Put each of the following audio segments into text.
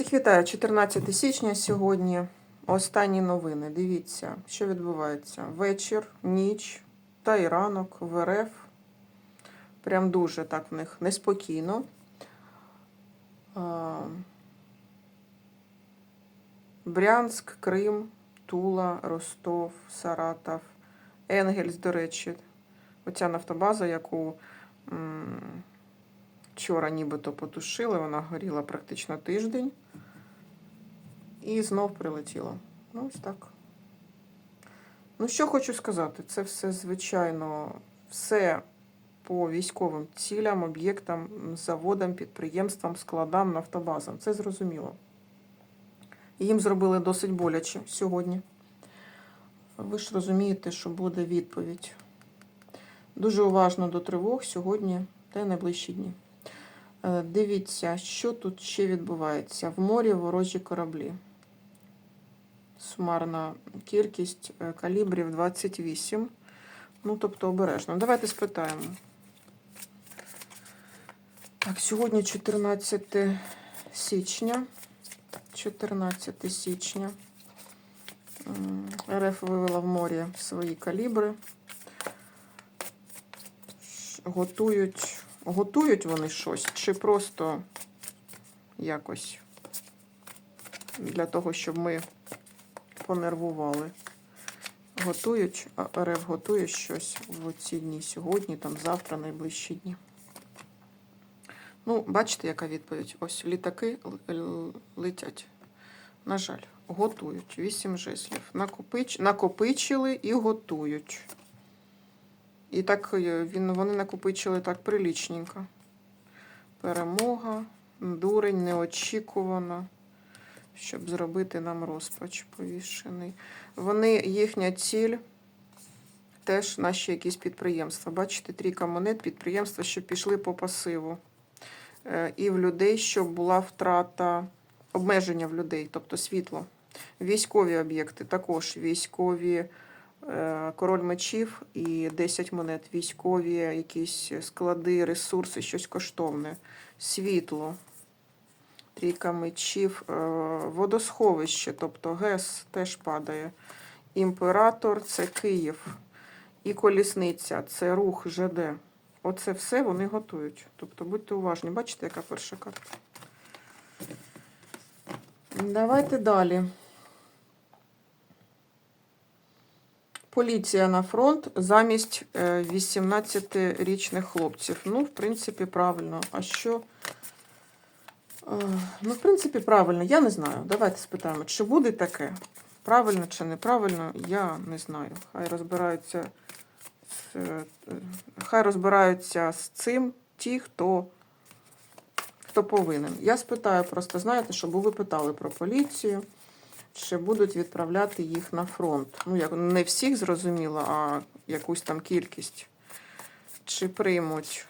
Всіх вітаю, 14 січня сьогодні. Останні новини. Дивіться, що відбувається. Вечір, ніч та і ранок в РФ. Прям дуже так в них неспокійно. Брянськ, Крим, Тула, Ростов, Саратов, Енгельс, до речі. Оця нафтобаза, яку вчора нібито потушили, вона горіла практично тиждень. І знов прилетіло. Ну, ось так. Ну, що хочу сказати, це все, звичайно, все по військовим цілям, об'єктам, заводам, підприємствам, складам, нафтобазам. Це зрозуміло. Їм зробили досить боляче сьогодні. Ви ж розумієте, що буде відповідь. Дуже уважно до тривог сьогодні та й найближчі дні. Е, Дивіться, що тут ще відбувається. В морі ворожі кораблі. Сумарна кількість е, калібрів 28. Ну, тобто обережно. Давайте спитаємо. Так, сьогодні 14 січня. 14 січня. РФ вивела в морі свої калібри. Готують, готують вони щось, чи просто якось для того, щоб ми понервували. Готують, РФ готує щось в ці дні сьогодні, там завтра, найближчі дні. Ну, бачите, яка відповідь? Ось літаки летять. На жаль, готують. Вісім жеслів. Накопич... Накопичили і готують. І так е, він, вони накопичили так прилічненько. Перемога, дурень, неочікувана, щоб зробити нам розпач повішений. Вони, їхня ціль теж наші якісь підприємства. Бачите, трійка монет, підприємства, що пішли по пасиву. Е, І в людей, щоб була втрата, обмеження в людей, тобто світло. Військові об'єкти також військові е, король мечів і 10 монет, військові якісь склади, ресурси, щось коштовне, світло, трійка мечів, е, водосховище, тобто ГЕС теж падає. Імператор це Київ. І колісниця це рух ЖД. Оце все вони готують. Тобто будьте уважні. Бачите, яка перша карта? Давайте далі. Поліція на фронт замість е, 18-річних хлопців. Ну, в принципі, правильно. А що? Е, Ну, в принципі, правильно. Я не знаю. Давайте спитаємо, чи буде таке? Правильно чи неправильно, я не знаю. Хай розбираються з, е, хай розбираються з цим ті, хто, хто повинен. Я спитаю просто, знаєте, щоб ви питали про поліцію, чи будуть відправляти їх на фронт. Ну, як не всіх зрозуміло, а якусь там кількість. Чи приймуть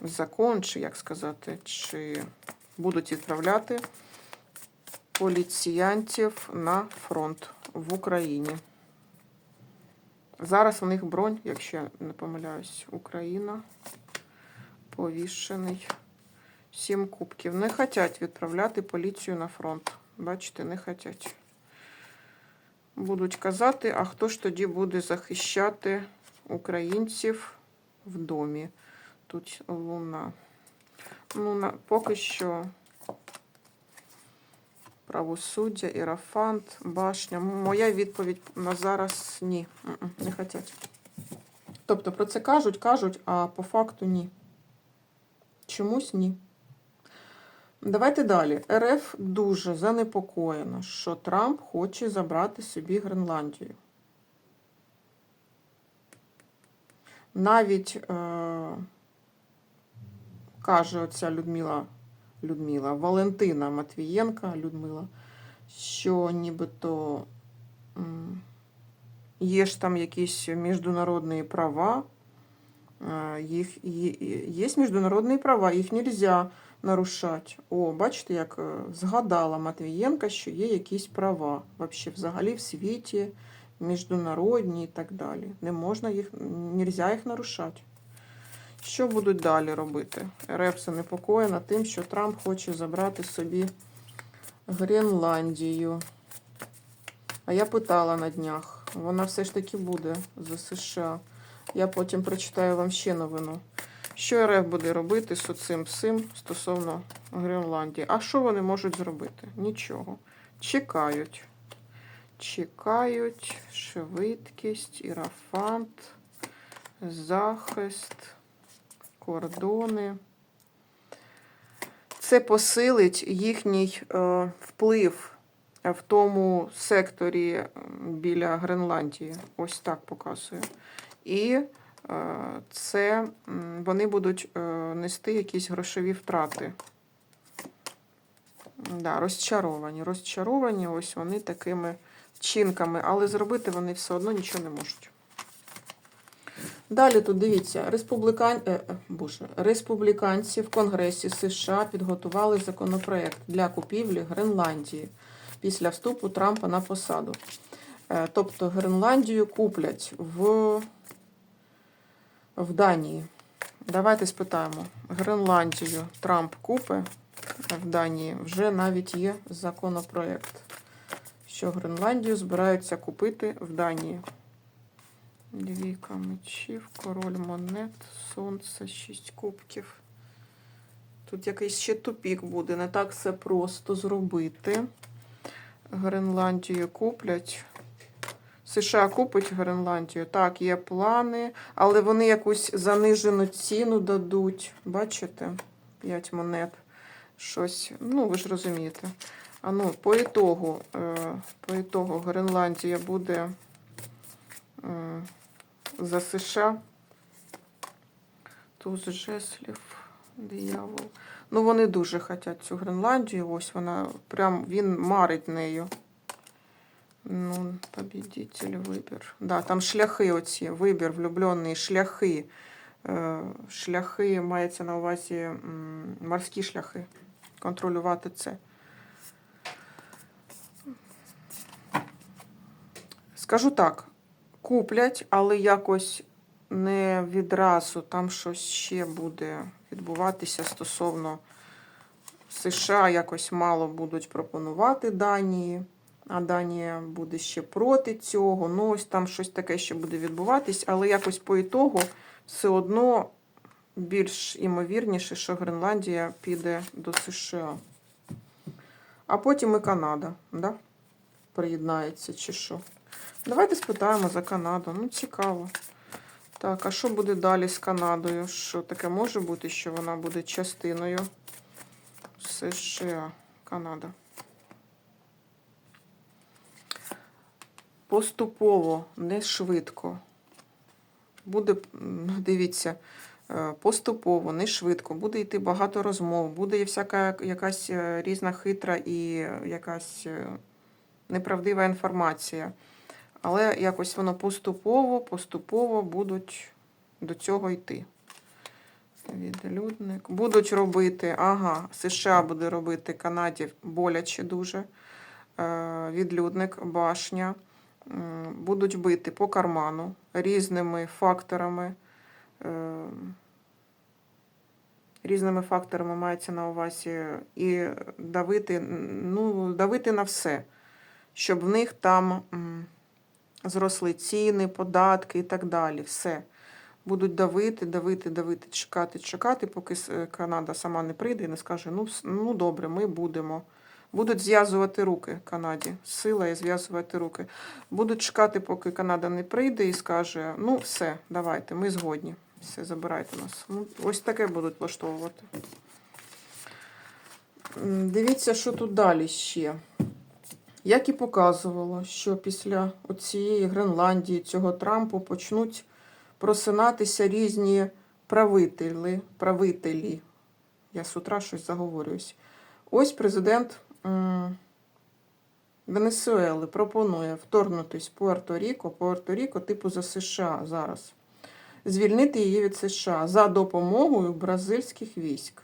закон, чи як сказати, чи будуть відправляти поліціянтів на фронт в Україні. Зараз у них бронь, якщо я не помиляюсь, Україна. Повішений. Сім кубків. Не хочуть відправляти поліцію на фронт. Бачите, не хочуть. Будуть казати, а хто ж тоді буде захищати українців в домі? Тут луна. Ну, на, поки що правосуддя, ірафант, башня. Моя відповідь на зараз ні. Не хочуть. Тобто про це кажуть, кажуть, а по факту ні. Чомусь ні. Давайте далі. РФ дуже занепокоєна, що Трамп хоче забрати собі Гренландію. Навіть е, каже оця Людмила, Людмила Валентина Матвієнка Людмила, що нібито є ж там якісь міжнародні права, е, їх, є, міжнародні права, їх нельзя нарушати. О, бачите, як е, згадала Матвієнка, що є якісь права вообще взагалі в світі, міжнародні і так далі. Не можна їх, нельзя їх нарушати. Що будуть далі робити? РФ занепокоєна тим, що Трамп хоче забрати собі Гренландію. А я питала на днях. Вона все ж таки буде за США. Я потім прочитаю вам ще новину. Що РФ буде робити з цим всім стосовно Гренландії? А що вони можуть зробити? Нічого. Чекають. Чекають швидкість, ірафант, захист, кордони. Це посилить їхній е, вплив в тому секторі біля Гренландії. Ось так показує. І е, це вони будуть е, нести якісь грошові втрати. Да, розчаровані. Розчаровані, ось вони такими вчинками, але зробити вони все одно нічого не можуть. Далі тут дивіться, республікан... е, е, боже, республіканці в Конгресі США підготували законопроект для купівлі Гренландії після вступу Трампа на посаду. Е, Тобто Гренландію куплять в, в Данії. Давайте спитаємо. Гренландію Трамп купе в Данії. Вже навіть є законопроект, що Гренландію збираються купити в Данії. Двійка мечів, король монет, сонце, шість кубків. Тут якийсь ще тупік буде. Не так все просто зробити. Гренландію куплять. США купить Гренландію. Так, є плани, але вони якусь занижену ціну дадуть. Бачите? 5 монет. Щось. Ну, ви ж розумієте. А ну, по ітогу, е, по ітогу Гренландія буде е, за США. Туз жеслів, диявол. Ну, вони дуже хочуть цю Гренландію. Ось вона прям він марить нею. Ну, победитель, вибір. Да, там шляхи оці, вибір, влюблений, шляхи. Е, Шляхи мається на увазі морські шляхи. Контролювати це. Скажу так, куплять, але якось не відразу. Там щось ще буде відбуватися стосовно США. Якось мало будуть пропонувати Данії, а Данія буде ще проти цього. Ну, ось там щось таке ще буде відбуватись, але якось по ітогу все одно більш імовірніше, що Гренландія піде до США. А потім і Канада, да? Приєднається чи що. Давайте спитаємо за Канаду. Ну, цікаво. Так, а що буде далі з Канадою? Що таке може бути, що вона буде частиною США, Канада? Поступово, не швидко. Буде, дивіться, е, поступово, не швидко. Буде йти багато розмов, буде всяка якась е, різна хитра і якась е, неправдива інформація. Але якось воно поступово, поступово будуть до цього йти. Відлюдник. Будуть робити, ага, США буде робити Канаді боляче дуже. Е, Відлюдник, башня. Будуть бити по карману різними факторами. Е, Різними факторами мається на увазі і давити, ну, давити на все, щоб в них там. Зросли ціни, податки і так далі. Все. Будуть давити, давити, давити, чекати, чекати, поки е, Канада сама не прийде і не скаже: ну, ну добре, ми будемо. Будуть зв'язувати руки Канаді. Сила і зв'язувати руки. Будуть чекати, поки Канада не прийде і скаже: ну, все, давайте, ми згодні. Все, забирайте нас. Ну, ось таке будуть влаштовувати. Дивіться, що тут далі ще. Як і показувало, що після цієї Гренландії, цього Трампу почнуть просинатися різні правителі. правителі. Я з утра щось заговорююсь. Ось президент Венесуели пропонує вторгнутись Пуерто-Ріко, Пуерто-Ріко типу за США зараз, звільнити її від США за допомогою бразильських військ.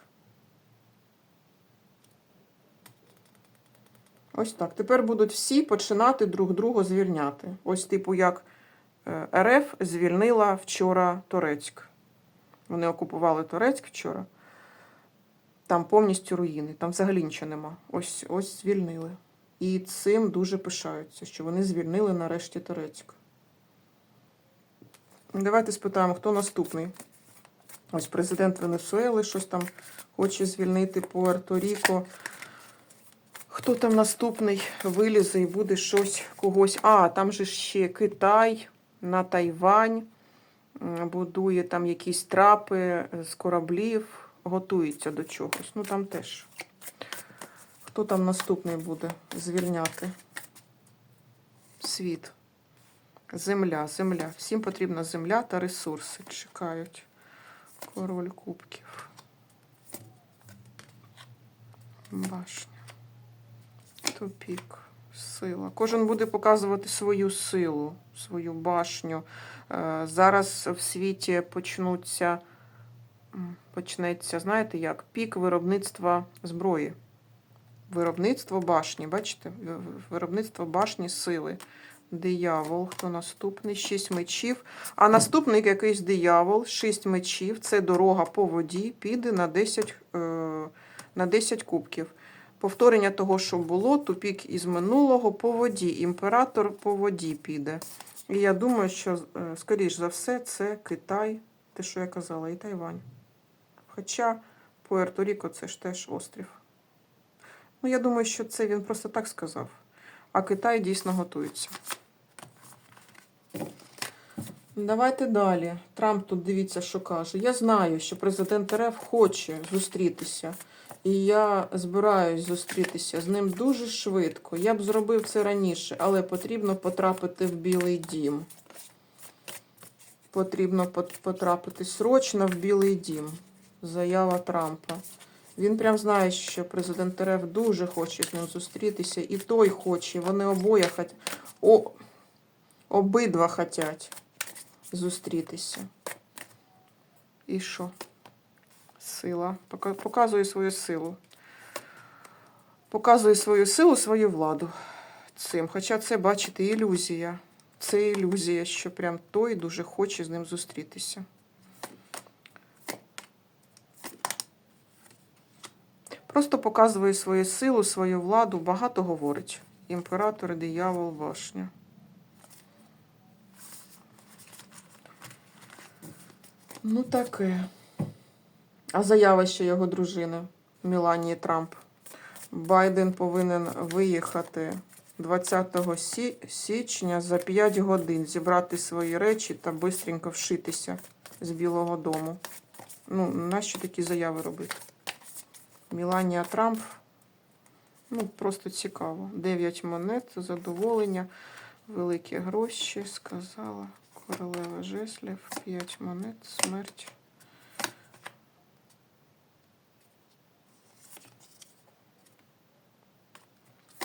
Ось так. Тепер будуть всі починати друг друга звільняти. Ось, типу, як е, РФ звільнила вчора Турецьк. Вони окупували Турецьк вчора. Там повністю руїни, там взагалі нічого нема. Ось ось звільнили. І цим дуже пишаються, що вони звільнили нарешті Турецьк. Давайте спитаємо, хто наступний. Ось президент Венесуели щось там хоче звільнити Пуерто-Ріко. Хто там наступний вилізе і буде щось когось. А, там же ще Китай на Тайвань будує там якісь трапи з кораблів, готується до чогось. Ну там теж. Хто там наступний буде звільняти? Світ. Земля, земля. Всім потрібна земля та ресурси. Чекають. Король кубків. Башня. Тупік. Сила. Кожен буде показувати свою силу, свою башню. Е, Зараз в світі почнуться, почнеться, знаєте як? Пік виробництва зброї. Виробництво башні, бачите? Виробництво башні сили. Диявол, хто наступний? Шість мечів. А наступний якийсь диявол, шість мечів. Це дорога по воді, піде на 10, е, на 10 кубків. Повторення того, що було, тупік із минулого по воді. Імператор по воді піде. І я думаю, що, е, скоріш за все, це Китай, те, що я казала, і Тайвань. Хоча Пуерто-Ріко це ж теж острів. Ну, я думаю, що це він просто так сказав. А Китай дійсно готується. Давайте далі. Трамп тут дивіться, що каже. Я знаю, що президент РФ хоче зустрітися. І я збираюсь зустрітися з ним дуже швидко. Я б зробив це раніше, але потрібно потрапити в Білий дім. Потрібно потрапити срочно в Білий дім. Заява Трампа. Він прям знає, що президент РФ дуже хоче з ним зустрітися, і той хоче. Вони обоє хот... О... обидва хотять зустрітися. І що? Сила. Пока- Показує свою силу. Показує свою силу, свою владу цим. Хоча це, бачите, ілюзія. Це ілюзія, що прям той дуже хоче з ним зустрітися. Просто показує свою силу, свою владу, багато говорить. Імператор, диявол, башня. Ну, таке. А заява ще його дружини Міланії Трамп. Байден повинен виїхати 20 сі- січня за 5 годин, зібрати свої речі та бистренько вшитися з Білого Дому. Ну, нащо такі заяви робити? Міланія Трамп. Ну, просто цікаво. 9 монет, задоволення, великі гроші, сказала. Королева жеслів, 5 монет, смерть.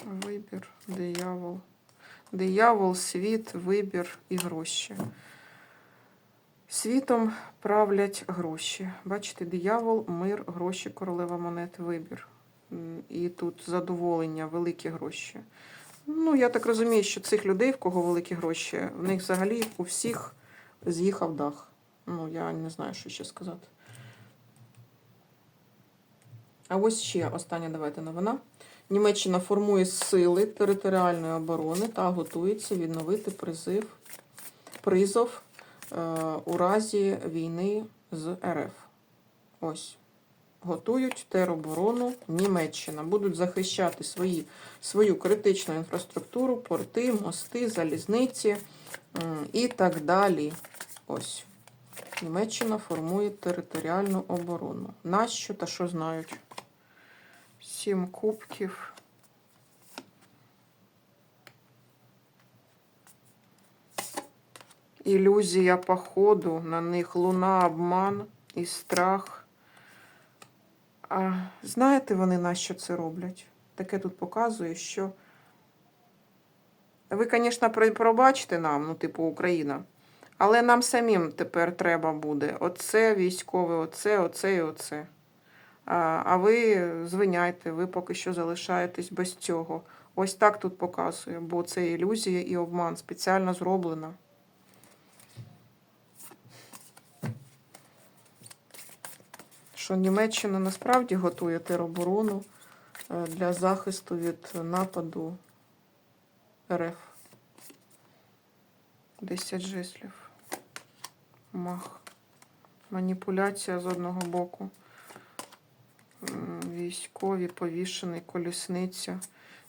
Вибір, диявол. Диявол, світ, вибір і гроші. Світом правлять гроші. Бачите, диявол, мир, гроші, королева монет, вибір. І тут задоволення, великі гроші. Ну, я так розумію, що цих людей, в кого великі гроші, в них взагалі у всіх з'їхав дах. Ну, я не знаю, що ще сказати. А ось ще остання давайте новина. Німеччина формує сили територіальної оборони та готується відновити призив, призов е, у разі війни з РФ. Ось. Готують тероборону Німеччина. Будуть захищати свої, свою критичну інфраструктуру, порти, мости, залізниці і так далі. Ось. Німеччина формує територіальну оборону. Нащо та що знають? Сім кубків. Ілюзія походу, на них луна, обман і страх. А знаєте вони на що це роблять? Таке тут показує, що ви, звісно, пробачте нам, ну, типу, Україна. Але нам самим тепер треба буде оце військове, оце, оце і оце. А, ви звиняйте, ви поки що залишаєтесь без цього. Ось так тут показує, бо це ілюзія і обман спеціально зроблена. що Німеччина насправді готує тероборону е, для захисту від нападу РФ. 10 жислів. Мах. Маніпуляція з одного боку. Військові, повішений, колісниця.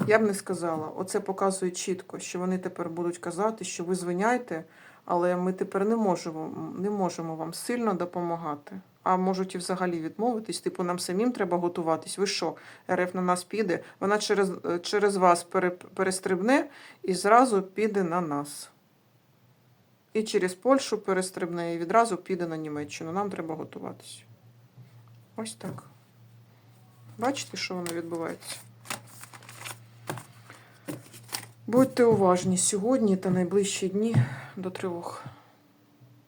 Я б не сказала. Оце показує чітко, що вони тепер будуть казати, що ви звиняйте, але ми тепер не можемо, не можемо вам сильно допомагати. А можуть і взагалі відмовитись. Типу, нам самим треба готуватись. Ви що, РФ на нас піде? Вона через, через вас пере, перестрибне і зразу піде на нас. І через Польщу перестрибне і відразу піде на Німеччину. Нам треба готуватись. Ось так. Бачите, що воно відбувається? Будьте уважні сьогодні та найближчі дні до тривог.